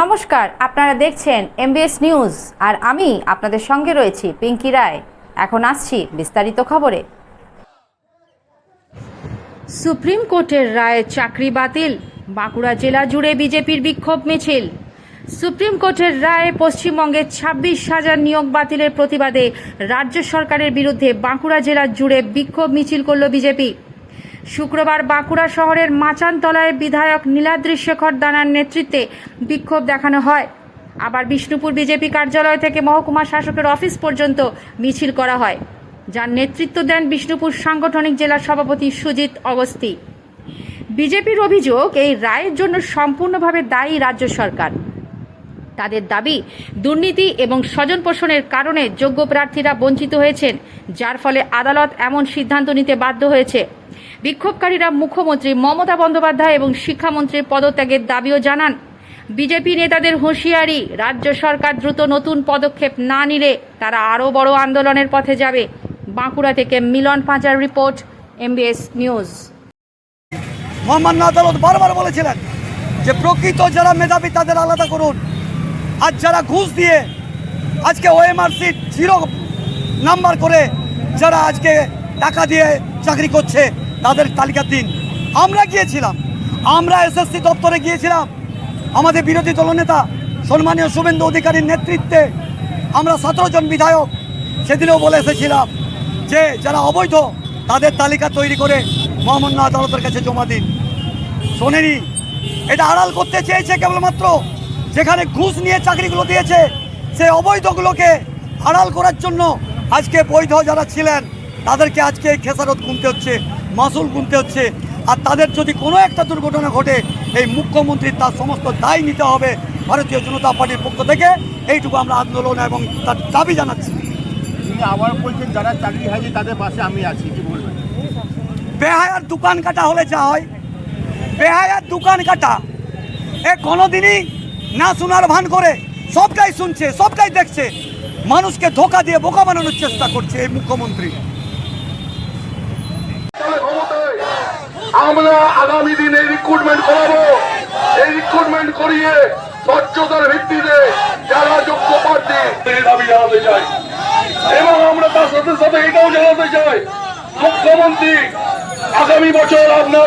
নমস্কার, আপনারা দেখছেন এমবিএস নিউজ আর আমি আপনাদের সঙ্গে রয়েছি পিঙ্কি রায়। এখন আসছি বিস্তারিত খবরে। সুপ্রিম কোর্টের রায়ে চাকরি বাতিল, বাঁকুড়া জেলা জুড়ে বিজেপির বিক্ষোভ মিছিল। সুপ্রিম কোর্টের রায়ে পশ্চিমবঙ্গে ছাব্বিশ হাজার নিয়োগ বাতিলের প্রতিবাদে রাজ্য সরকারের বিরুদ্ধে বাঁকুড়া জেলা জুড়ে বিক্ষোভ মিছিল করল বিজেপি। শুক্রবার বাঁকুড়া শহরের মাচানতলায় বিধায়ক নীলাদ্রি শেখর দানার নেতৃত্বে বিক্ষোভ দেখানো হয়। আবার বিষ্ণুপুর বিজেপি কার্যালয় থেকে মহকুমা শাসকের অফিস পর্যন্ত মিছিল করা হয়। যার নেতৃত্ব দেন বিষ্ণুপুর সাংগঠনিক জেলা সভাপতি সুজিত অগস্তি। বিজেপির অভিযোগ, এই রায়ের জন্য সম্পূর্ণভাবে দায়ী রাজ্য সরকার। তাদের দাবি, দুর্নীতি এবং স্বজন পোষণের কারণে যোগ্য প্রার্থীরা বঞ্চিত হয়েছেন, যার ফলে আদালত এমন সিদ্ধান্ত নিতে বাধ্য হয়েছে। বিক্ষোভকারীরা মুখ্যমন্ত্রী মমতা বন্দ্যোপাধ্যায় এবং শিক্ষামন্ত্রীর পদত্যাগের দাবিও জানান। বিজেপি নেতাদের হুঁশিয়ারি, রাজ্য সরকার দ্রুত নতুন পদক্ষেপ না নিলে তারা আরও বড় আন্দোলনের পথে যাবে। বাঁকুড়া থেকে মিলন পাঁচার রিপোর্ট, এমবিএস নিউজ। মহামান্য আদালত বারবার বলেছিলেন যে প্রকৃত যারা মেধাবী তাদের আলাদা করুন। আর যারা ঘুষ দিয়ে আজকে ওএমআরসি জিরো নাম্বার করে যারা আজকে টাকা দিয়ে চাকরি করছে, তাদের তালিকা দিন আমরা গিয়েছিলাম। আমরা এসএসসি দপ্তরে গিয়েছিলাম। আমাদের বিরোধী দলনেতা সম্মানীয় শুভেন্দু অধিকারীর নেতৃত্বে আমরা সতেরো জন বিধায়ক সেদিনেও বলে এসেছিলাম যে, যারা অবৈধ, তাদের তালিকা তৈরি করে মহামান্য আদালতের কাছে জমা দিন। শোনেনি। এটা আড়াল করতে চেয়েছে কেবলমাত্র যেখানে ঘুষ নিয়ে চাকরিগুলো দিয়েছে সেই অবৈধগুলোকে আড়াল করার জন্য আজকে বৈধ যারা ছিলেন তাদেরকে আজকে এই খেসারত গুনতে হচ্ছে মাসুল গুনতে হচ্ছে। আর তাদের যদি কোনো একটা দুর্ঘটনা ঘটে এই মুখ্যমন্ত্রী তার সমস্ত দায় নিতে হবে ভারতীয় জনতা পার্টির পক্ষ থেকে। এইটুকু আমরা আন্দোলন এবং তার দাবি জানাচ্ছি। তিনি আবার বলছেন যারা চাকরি তাদের পাশে আমি আছি কি বলবেন? বেহায়ার দোকান কাটা হলে যা হয়। বেহায়ার দোকান কাটা। এ কোনোদিনই না শোনার ভান করে, সবটাই শুনছে, সবটাই দেখছে। মানুষকে ধোকা দিয়ে বোকা বানানোর চেষ্টা করছে এই মুখ্যমন্ত্রী। আমরা আগামী দিনে রিক্রুটমেন্ট করাবো। এই রিক্রুটমেন্ট করিয়ে স্বচ্ছতার ভিত্তিতে যারা যোগ্য প্রার্থী দাবি জানাতে চাই। এবং আমরা তার সাথে সাথে এটাও জানাতে চাই, মুখ্যমন্ত্রী, আগামী বছর আপনার